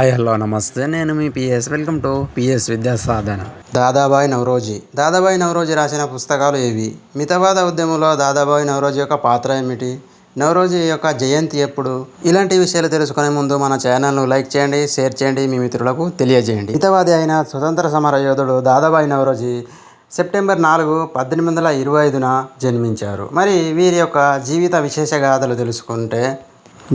Hi hello నమస్తే. నేను మీ PS. Welcome to PS Vidya Sadhana. Dadabhai Naoroji. Dadabhai Naoroji రాసిన పుస్తకాలు ఏవి? మితవాద ఉద్యమంలో దాదాబాయి నవరోజీ యొక్క పాత్ర ఏమిటి? నవరోజీ యొక్క జయంతి ఎప్పుడు? ఇలాంటి విషయాలు తెలుసుకునే ముందు మన ఛానల్ను లైక్ చేయండి షేర్ చేయండి మీ మిత్రులకు తెలియజేయండి. మితవాది అయిన స్వతంత్ర సమర యోధుడు దాదాబాయి నవరోజీ సెప్టెంబర్ నాలుగు పద్దెనిమిది వందల ఇరవై ఐదున జన్మించారు. మరి వీరి యొక్క జీవిత విశేష గాథలు తెలుసుకుంటే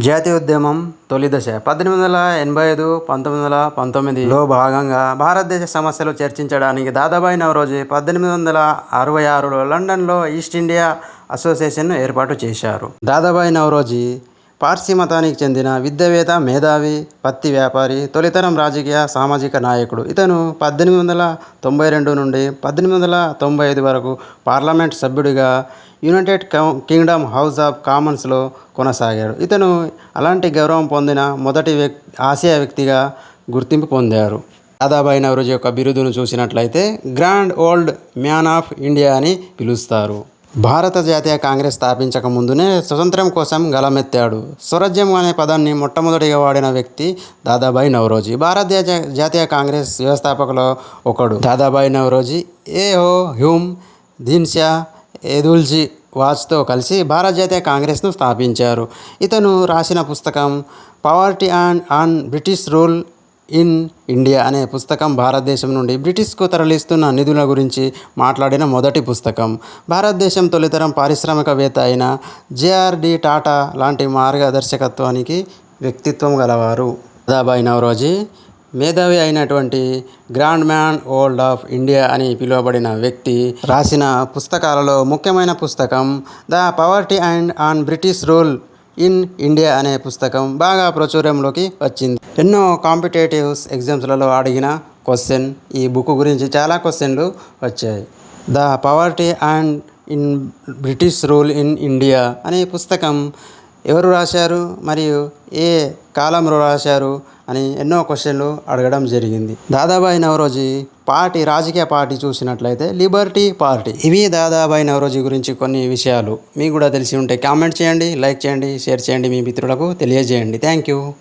జాతీయ ఉద్యమం తొలి దశ. పద్దెనిమిది వందల ఎనభై ఐదు పంతొమ్మిది వందల పంతొమ్మిదిలో భాగంగా భారతదేశ సమస్యలు చర్చించడానికి దాదాబాయి నవరోజు పద్దెనిమిది వందల అరవై ఆరులో లండన్లో ఈస్ట్ ఇండియా అసోసియేషన్ను ఏర్పాటు చేశారు. దాదాబాయి నవరోజీ పార్సీ మతానికి చెందిన విద్యవేత్త మేధావి పత్తి వ్యాపారి తొలితరం రాజకీయ సామాజిక నాయకుడు. ఇతను పద్దెనిమిది వందల తొంభై రెండు నుండి పద్దెనిమిది వందల తొంభై ఐదు వరకు పార్లమెంట్ సభ్యుడిగా యునైటెడ్ కింగ్డమ్ హౌస్ ఆఫ్ కామన్స్లో కొనసాగాడు. ఇతను అలాంటి గౌరవం పొందిన మొదటి వ్యక్తి ఆసియా వ్యక్తిగా గుర్తింపు పొందారు. దాదాబాయి నవరోజు యొక్క బిరుదును చూసినట్లయితే grand old man of India అని పిలుస్తారు. భారత జాతీయ కాంగ్రెస్ స్థాపించక ముందునే స్వతంత్రం కోసం గలమెత్తాడు స్వరాజ్యం అనే పదాన్ని మొట్టమొదటిగా వాడిన వ్యక్తి దాదాబాయి నవరోజీ. భారత జాతీయ కాంగ్రెస్ వ్యవస్థాపకులో ఒకడు దాదాబాయి నవరోజీ. ఏ హో హ్యూమ్ దీన్షా ఎదుల్జీ వాజ్తో కలిసి భారత జాతీయ కాంగ్రెస్ను స్థాపించారు. ఇతను రాసిన పుస్తకం poverty and on British rule in India అనే పుస్తకం భారతదేశం నుండి బ్రిటిష్కు తరలిస్తున్న నిధుల గురించి మాట్లాడిన మొదటి పుస్తకం. భారతదేశం తొలితరం పారిశ్రామికవేత్త అయిన జేఆర్డి టాటా లాంటి మార్గదర్శకత్వానికి వ్యక్తిత్వం గలవారు. దాదాబాయి నవరోజీ మేధావి అయినటువంటి grand man old of India అని పిలువబడిన వ్యక్తి రాసిన పుస్తకాలలో ముఖ్యమైన పుస్తకం the poverty and on British rule in India అనే పుస్తకం బాగా ప్రాచుర్యంలోకి వచ్చింది. ఎన్నో కాంపిటేటివ్స్ ఎగ్జామ్స్లలో అడిగిన క్వశ్చన్ ఈ బుక్ గురించి చాలా క్వశ్చన్లు వచ్చాయి. The poverty and in British rule in India అనే పుస్తకం ఎవరు రాశారు? మరియు ఏ కాలంలో రాశారు? అని ఎన్నో క్వశ్చన్లు అడగడం జరిగింది. దాదాబాయి నవరోజీ పార్టీ రాజకీయ పార్టీ చూసినట్లయితే లిబర్టీ పార్టీ. ఇవి దాదాబాయి నవరోజీ గురించి కొన్ని విషయాలు. మీకు కూడా తెలిసి ఉంటే కామెంట్ చేయండి లైక్ చేయండి షేర్ చేయండి మీ మిత్రులకు తెలియజేయండి. Thank you.